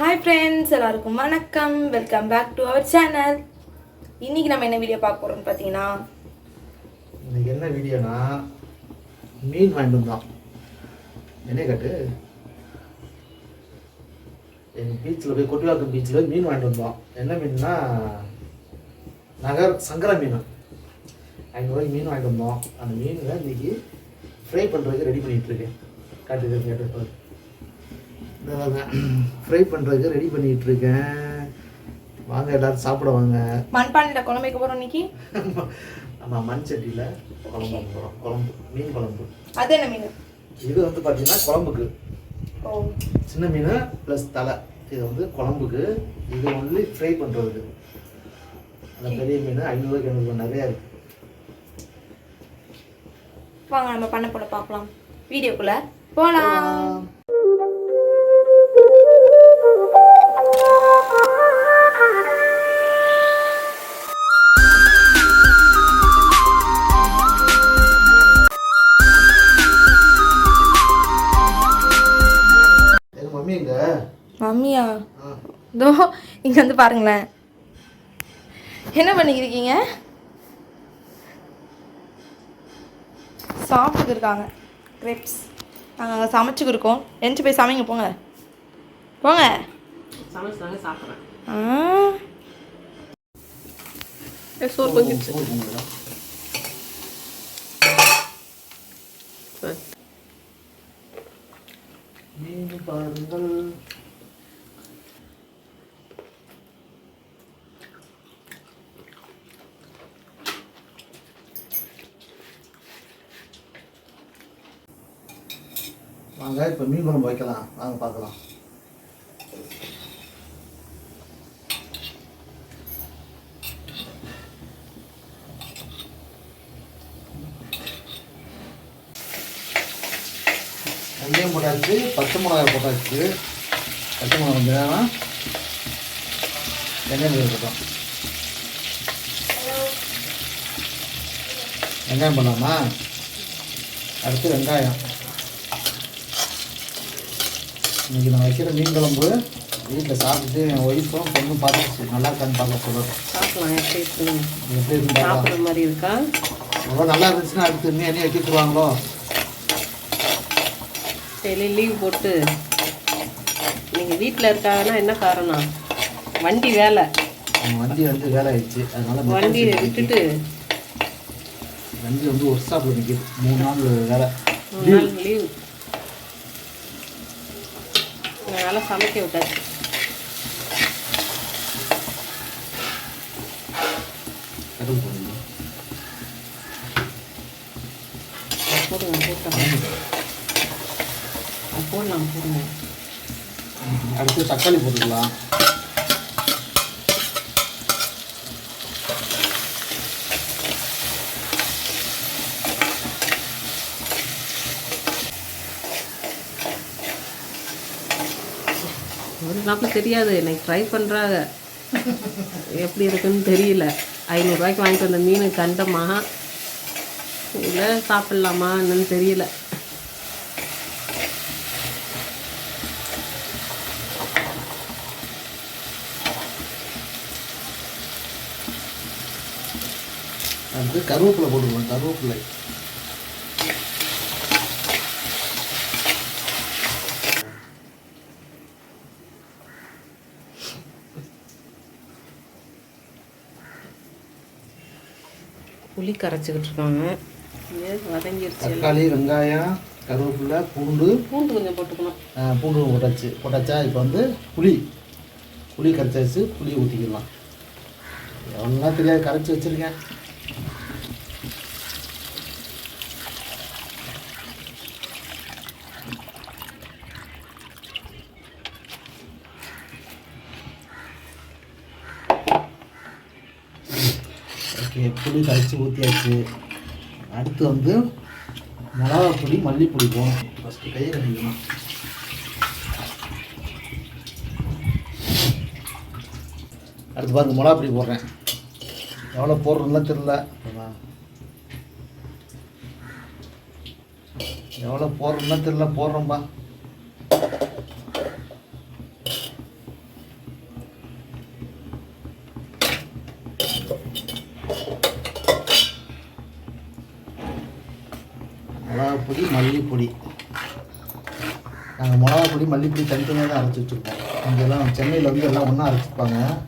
Hi friends எல்லாருக்கும் வணக்கம். Welcome back to our channel இன்னைக்கு நம்ம என்ன வீடியோ பார்க்க போறோம்னு பார்த்தீங்கன்னா இன்னைக்கு என்ன வீடியோனா மீன் வாங்கிட்டு வந்தோம். என்ன கேட்டு? எங்கள் பீச்சில் போய் கொட்டிவாக்கம் பீச்சில் மீன் வாங்கிட்டு வந்தோம். என்ன மீன்னா நகர் சங்கரா மீன். ஐநூறுரூவாய்க்கு மீன் வாங்கிட்டு வந்தோம். அந்த மீனை இன்னைக்கு ஃப்ரை பண்ணுறதுக்கு ரெடி பண்ணிகிட்ருக்கேன் இருக்கேன். காட்டு கேட்டு ஃப்ரை பண்ணுறதுக்கு ரெடி பண்ணிகிட்டு இருக்கேன் வாங்க எல்லாரும் சாப்பிட வாங்க. மண்பானையில் குழம்பு வைக்க போகிறோம் இன்னைக்கு? நம்ம மண் சட்டியில் குழம்பு போகிறோம் குழம்பு மீன் குழம்பு. அது என்ன மீன்? இது வந்து பார்த்தீங்கன்னா குழம்புக்கு. சின்ன மீன் ப்ளஸ் தலை. இது வந்து குழம்புக்கு. இது ஒன்லி ஃப்ரை பண்ணுறதுக்கு அந்த பெரிய மீன் ஐநூறுவாய்க்கு ஐநூறு நிறையா இருக்கு. வாங்க நம்ம பண்ண போல பார்க்கலாம் வீடியோக்குள்ள போகலாம் மம்மி எங்க? மம்மியா? இதோ இங்கே வந்து பாருங்களேன். என்ன பண்ணிக்கிருக்கீங்க? சாப்பிட்டுக்கு இருக்காங்க. கிரெப்ஸ் நாங்கள் அங்கே சமைச்சுக்கு இருக்கோம். எந்திச்சு போய் சமைங்க போங்க. போங்க. சாப்பிட்றேன். ஆ. சோறு பொங்கிடுச்சு சோறு பொங்குதா? மீன் பாருங்கள். வாங்க இப்போ மீன் குழம்பு வைக்கலாம். வாங்க பார்க்கலாம். வெந்தயம் போட்டாச்சு பச்சை மிளகாய் போட்டாச்சு. பச்சை மிளகாய் கொஞ்சம் வெங்காயம் இருக்கட்டும் வெங்காயம் பண்ணலாமா அடுத்து வெங்காயம். இன்னைக்கு நான் வைக்கிற மீன் குழம்பு வீட்டில் சாப்பிட்டுட்டு என் ஒய்ஃபும் பொண்ணும் பார்த்துச்சு நல்லா இருக்கான்னு பார்க்க சொல்லுறோம் சாப்பிடலாம் எப்படி இருக்குன்னு. எப்படி இருக்கு பார்க்கலாம். சாப்பிட்ற மாதிரி இருக்கா? ரொம்ப நல்லா இருந்துச்சுன்னா அடுத்து இன்னும் என்ன வைக்கிட்டுருவாங்களோ சரி லீவ் போட்டு. நீங்கள் வீட்டில் இருக்காங்கன்னா என்ன காரணம்? வண்டி வேலை. வண்டி வந்து வேலை ஆயிடுச்சு அதனால வண்டியை விட்டுட்டு வண்டி வந்து ஒர்க் ஷாப்பில் நிற்கிது மூணு நாள் வேலை. மூணு நாள் லீவ் அதனால் சமைக்க விட்டாச்சு. போடுங்க. போட்டோம் போடலாம் போடுங்க. அடுத்து தக்காளி போட்டுக்கலாம். ஒரு நாப்பில் தெரியாது எனக்கு ட்ரை பண்ணுறாங்க எப்படி இருக்குன்னு தெரியல. ஐநூறுரூவாய்க்கு வாங்கிட்டு வந்த மீன் கண்டமா இல்லை சாப்பிட்லாமா என்னன்னு தெரியல. அடுத்து கருவேப்பிலை போட்டுக்கலாம் கருவேப்பிலை. புளி கரைச்சிக்கிட்டு இருக்காங்க. இது வதங்கிருச்சு. எல்லாம். தக்காளி வெங்காயம் கருவேப்பிலை பூண்டு. பூண்டு கொஞ்சம் போட்டுக்கணும். பூண்டு போட்டாச்சு. போட்டாச்சா இப்போ வந்து புளி. புளி கரைச்சாச்சு புளி ஊற்றிக்கலாம் எவ்வளோலாம் தெரியாது கரைச்சி வச்சுருக்கேன். ஓகே புளி கரைச்சி ஊற்றியாச்சு அடுத்து வந்து மிளகா பொடி மல்லிப்பொடி போகணும் ஃபஸ்ட்டு கையை கட்டிக்கணும் அடுத்து பாருங்க மிளகா பொடி போடுறேன். எவ்வளோ போடுறதுலாம் தெரில எவ்வளோ போடுறதுலாம் தெரில போடுறோம்பா பொடி மல்லிப்பொடி நாங்கள் மிளகா பொடி மல்லிப்பொடி தனித்தனியாக தான் அரைச்சி வச்சுருப்போம். இங்கெல்லாம் சென்னையில் வந்து எல்லாம் ஒன்றா அரைச்சிப்பாங்க.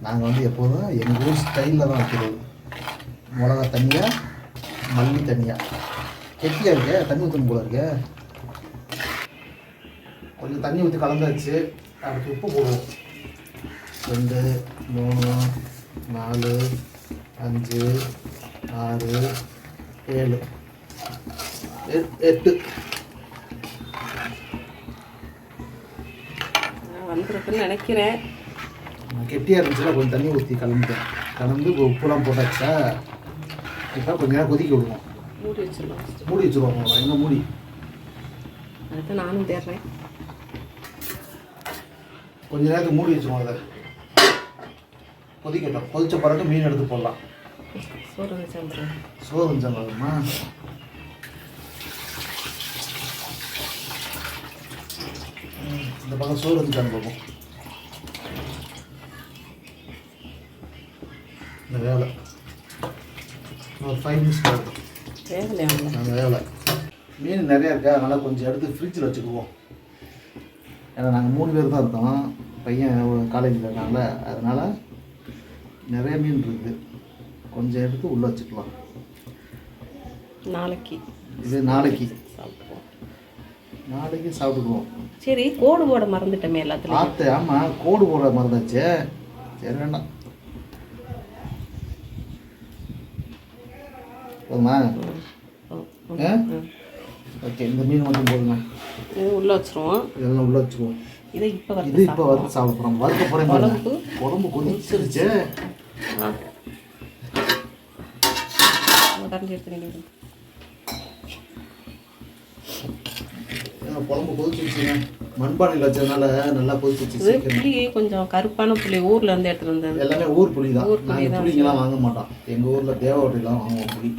நாங்கள் வந்து எப்போதும் எங்கள் ஊர் ஸ்டைலில் தான் வைக்கிறது. மிளகா தனியாக மல்லி தனியாக கெட்டியாக இருக்கே? தண்ணி ஊற்றணும் போல இருக்கே. கொஞ்சம் தண்ணி ஊற்றி கலந்தாச்சு. அடுத்து உப்பு போடுவோம். ரெண்டு மூணு நாலு அஞ்சு ஆறு ஏழு எட்- எட்டு. வந்திருக்குன்னு நினைக்கிறேன். கெட்டியாக இருந்துச்சுன்னா கொஞ்சம் தண்ணி ஊற்றி கலந்துட்டேன் கலந்து இப்போ உப்புலாம் போட்டாச்சா? இப்போ கொஞ்ச நேரம் கொதிக்க விடுவோம் மூடி வச்சிடலாம் மூடி வச்சுருவோம் இன்னும் மூடி. அடுத்து நானும் தேடுறேன் கொஞ்ச நேரத்துக்கு மூடி வச்சுருவோம் அதை. கொதிக்கட்டும். கொதிச்ச பிறகு மீன் எடுத்து போடலாம். சோறு சோறு வச்சாங்கம்மா இந்த பக்கம் சோறு வந்துச்சான்னு பார்ப்போம் இந்த வேலை. ஒரு ஃபைவ் மினிட்ஸ் அந்த வேலை. மீன் நிறையா இருக்கா அதனால் கொஞ்சம் எடுத்து ஃப்ரிட்ஜில் வச்சுக்குவோம். ஏன்னா நாங்கள் மூணு பேர் தான் இருக்கோம். பையன் காலேஜில் இருக்காங்கள அதனால் நிறைய மீன் இருக்குது கொஞ்சம் எடுத்து உள்ளே வச்சுக்கலாம். நாளைக்கு. இது நாளைக்கு. நாளைக்கு சாப்பிட்டுக்குவோம். சரி கோடு போட மறந்துட்டோமே எல்லாத்துலையும். ஆத்து ஆமாம் கோடு போட மறந்தாச்சே சரி வேண்டாம். போதுமா? ஓகே இந்த மீன் மட்டும் போதுங்க இது உள்ள வச்சிருவோம். இதெல்லாம் உள்ளே வச்சுக்குவோம் இதை இப்போ இது இப்போ வறுத்து சாப்பிட போகிறோம் வறுக்க போகிறேன்? குழம்பு? கொதிச்சிருச்சு. கரண்டி எடுத்து ஏன்னா குழம்பு கொதிச்சிருச்சுங்க மண்பானையில் வச்சதுனால நல்லா கொதிச்சிருச்சு புளி கொஞ்சம் கருப்பான புளி ஊர்ல இருந்து எடுத்துட்டு வந்தது. எல்லாமே ஊர் புளி தான். நாங்கள் புளிங்கெல்லாம் வாங்க மாட்டோம். எங்கள் ஊரில் தேவகோட்டையில் வாங்குவோம் புளி.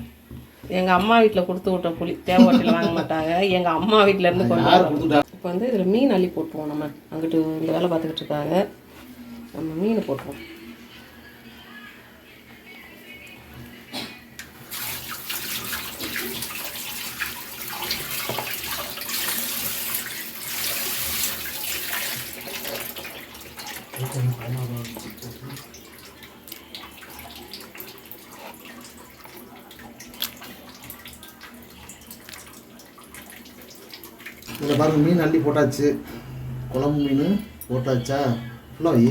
எங்க அம்மா வீட்ல கொடுத்து விட்ட புளி தேவகோட்டையில் வாங்க மாட்டாங்க. எங்க அம்மா வீட்ல இருந்து கொடுத்துட்டா? இப்போ வந்து இதுல மீன் அள்ளி போட்டுருவோம் நம்ம. அங்கிட்டு இந்த வேலை பார்த்துக்கிட்டு இருக்காங்க. நம்ம மீன் போட்டுருவோம். இதில் பாருங்க மீன் அள்ளி போட்டாச்சு. குழம்பு மீன் போட்டாச்சா? ஃபுல்லாக வை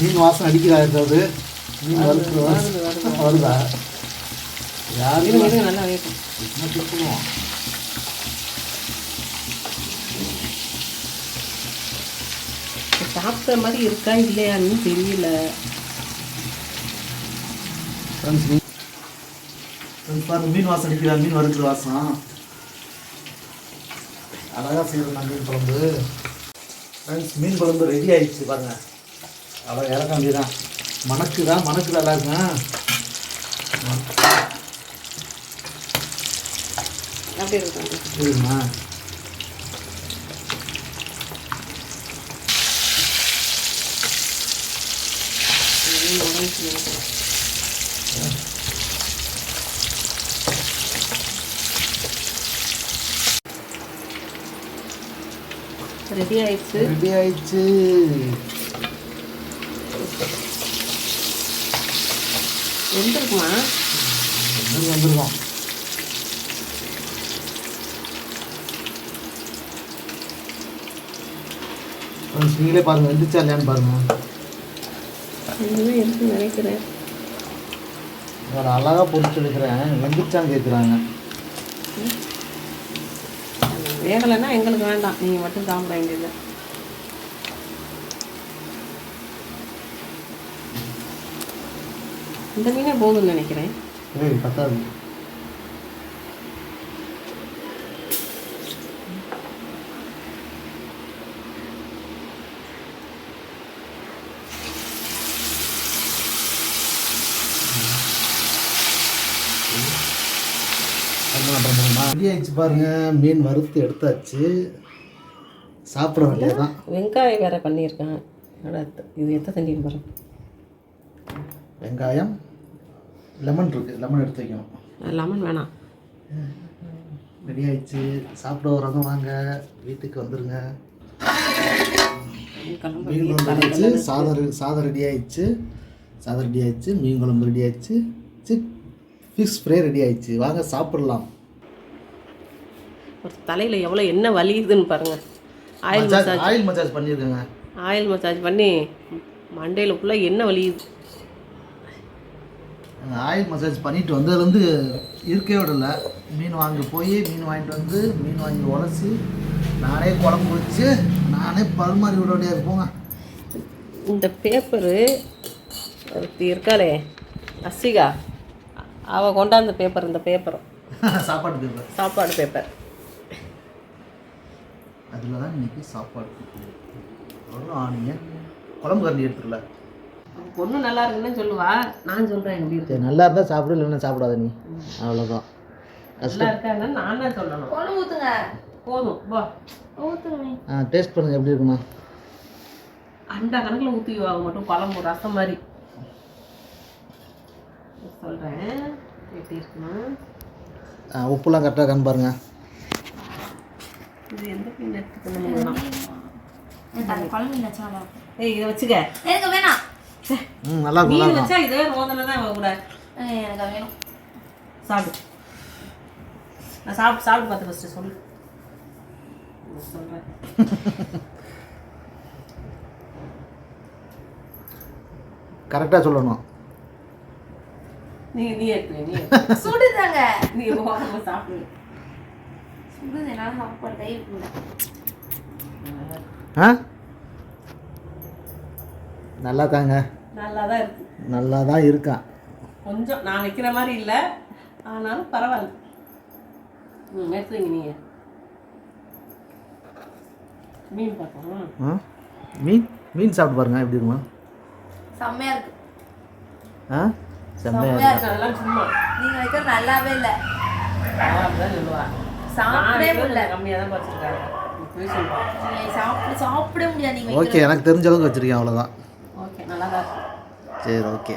மீன் வாசனை அடிக்கிறா ஏதாவது? வருது, வருது. வருதா? யாரு? இருங்க இருங்க நல்லா திட்டுவோம் சாப்பிட்ட மாதிரி இருக்கா இல்லையான்னு தெரியல. மீன் வாசம் அடிக்கிறா மீன் வறுக்கிற வாசம். அழகாக செய்யணும் மீன் குழம்பு. ஃப்ரெண்ட்ஸ் மீன் குழம்பு ரெடி ஆயிடுச்சு பாருங்க. அழகாக இறக்க வேண்டியதான் மணக்குதா மணக்குதா எல்லாருக்கும்? அப்படி நினைக்கிறேன் ரெடி ஆயிடுச்சு. ரெடி ஆயிடுச்சு. வெந்திருக்குமா வந்துருக்கோம் நீங்களே பாருங்க வெந்துச்சா இல்லையான்னு பாருங்க. இருக்குன்னு நினைக்கிறேன். நான் அழகாக பொறிச்சு எடுக்கிறேன். வெந்துச்சான்னு கேட்குறாங்க வேகலைன்னா எங்களுக்கு வேண்டாம். நீங்கள் மட்டும் சாப்பிட வேண்டியது. இந்த மீனே போதும்னு நினைக்கிறேன். ஏய் பத்தாது. ரெடி ஆயிடுச்சு பாருங்க. மீன் வறுத்து எடுத்தாச்சு. சாப்பிட வேண்டியதுதான். வெங்காயம் வேற பண்ணியிருக்கேன். அட, இது எத்தனை சென்டிமீட்டர் பாருங்க வெங்காயம் லெமன் இருக்குது லெமன் எடுத்து வைக்கணும். லெமன் வேணாம். ரெடி ஆயிடுச்சு சாப்பிட வரவங்க வாங்க. வீட்டுக்கு வந்துருங்க. கிளம்பு. மீன் குழம்பு ரெடி ஆயிடுச்சு சாதம் சாதம் ரெடி ஆயிடுச்சு சாதம் ரெடி ஆயிடுச்சு மீன் குழம்பு ரெடி ஆயிடுச்சு ஃபிஷ் ஃப்ரை ரெடி ஆயிடுச்சு வாங்க சாப்பிடலாம். ஒரு தலையில் எவ்வளோ எண்ணெய் வலியுதுன்னு பாருங்க. Oil massage. ஆயில் மசாஜ் பண்ணியிருக்கேங்க ஆயில் மசாஜ் பண்ணி மண்டையில் ஃபுல்லாக எண்ணெய் வலியுது? ஆயில் மசாஜ் பண்ணிட்டு வந்ததுலேருந்து இருக்கவே விடல மீன் வாங்க போய் மீன் வாங்கிட்டு வந்து மீன் வாங்கி உடச்சி நானே குழம்பு வச்சு நானே பரிமாறி விட வேண்டியது போங்க. இந்த பேப்பரு இருக்காளே அசிகா. அவள் கொண்டாந்த பேப்பர் இந்த பேப்பர். சாப்பாடு பேப்பர். சாப்பாடு பேப்பர். அதில் தான் இன்னைக்கு சாப்பாடு. ஒரு ஆனியன் குழம்பு கரண்டி எடுத்துக்கல. பொண்ணு நல்லா இருக்குன்னு சொல்லுவா. நான் சொல்கிறேன் எப்படி இருக்கு சரி நல்லா இருந்தால் சாப்பிடு இல்லைன்னா சாப்பிடாத நீ. அவ்வளோதான் நல்லா இருக்கான்னு நான் தான் சொல்லணும். ஊற்றுங்க போதும் போ. ஊற்றுங்க ஆ டேஸ்ட் பண்ணுங்க எப்படி இருக்குமா? அண்டா கணக்கில் ஊற்றிக்குவாங்க மட்டும் குழம்பு ரசம் மாதிரி. சொல்கிறேன் எப்படி உப்புலாம் கரெக்டாக இருக்கான்னு பாருங்க. இது எந்த பின் எடுத்துக்கணும் அந்த. ஏய் இதை வச்சுக்க. எனக்கு வேணாம்? ம் நல்லா இருக்கும் மீன் வச்சா இதே ரோதனை தான் கூட. எனக்கு வேணும். சாப்பிடு. நான் சாப்பிட்டு சாப்பிட்டு பார்த்து ஃபஸ்ட்டு சொல்லு. சொல்கிறேன் கரெக்டாக சொல்லணும். நீ நீ எடுத்து நீ. சுடுதாங்க. நீ ஓரமாக சாப்பிடு. சுடுது என்னால் சாப்பாடு கை வைக்கல ஆ? நல்லா தாங்க. நல்லா தான் இருக்கு. நல்லா தான் இருக்கான் கொஞ்சம் நான் வைக்கிற மாதிரி இல்லை. ஆனாலும் பரவாயில்ல. ம் எடுத்துங்க நீங்கள் மீன் ஆ? மீன்? மீன் சாப்பிட்டு பாருங்க எப்படி இருக்குமா? செம்மையா இருக்கு. ஆ? செம்மையா இருக்கு? இருக்கு அதெல்லாம் சும்மா. நீங்க வைக்கிறது நல்லாவே இல்லை. சாப்பிடவே முடியல. கம்மியாக தான் வச்சுருக்காங்க சாப்பிட சாப்பிட முடியாது நீங்க ஓகே எனக்கு தெரிஞ்ச அளவுக்கு வச்சுருக்கேன் அவ்வளோதான் ஓகே நல்லா தான் இருக்கு சரி ஓகே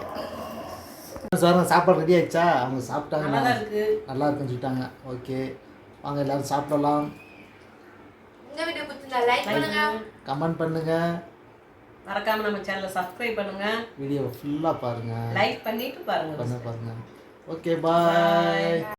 சார் சாப்பாடு ரெடி ஆயிடுச்சா? அவங்க சாப்பிட்டாங்க. நல்லா இருக்கு. நல்லா இருக்குன்னு சொல்லிட்டாங்க. ஓகே வாங்க எல்லாரும் சாப்பிடலாம். இந்த வீடியோ பிடிச்சிருந்தா லைக் பண்ணுங்க. கமெண்ட் பண்ணுங்கள் மறக்காம நம்ம சேனலை சப்ஸ்கிரைப் பண்ணுங்க. வீடியோ ஃபுல்லாக பாருங்கள் லைக் பண்ணிட்டு பாருங்க. பண்ண பாருங்கள் ஓகே பாய்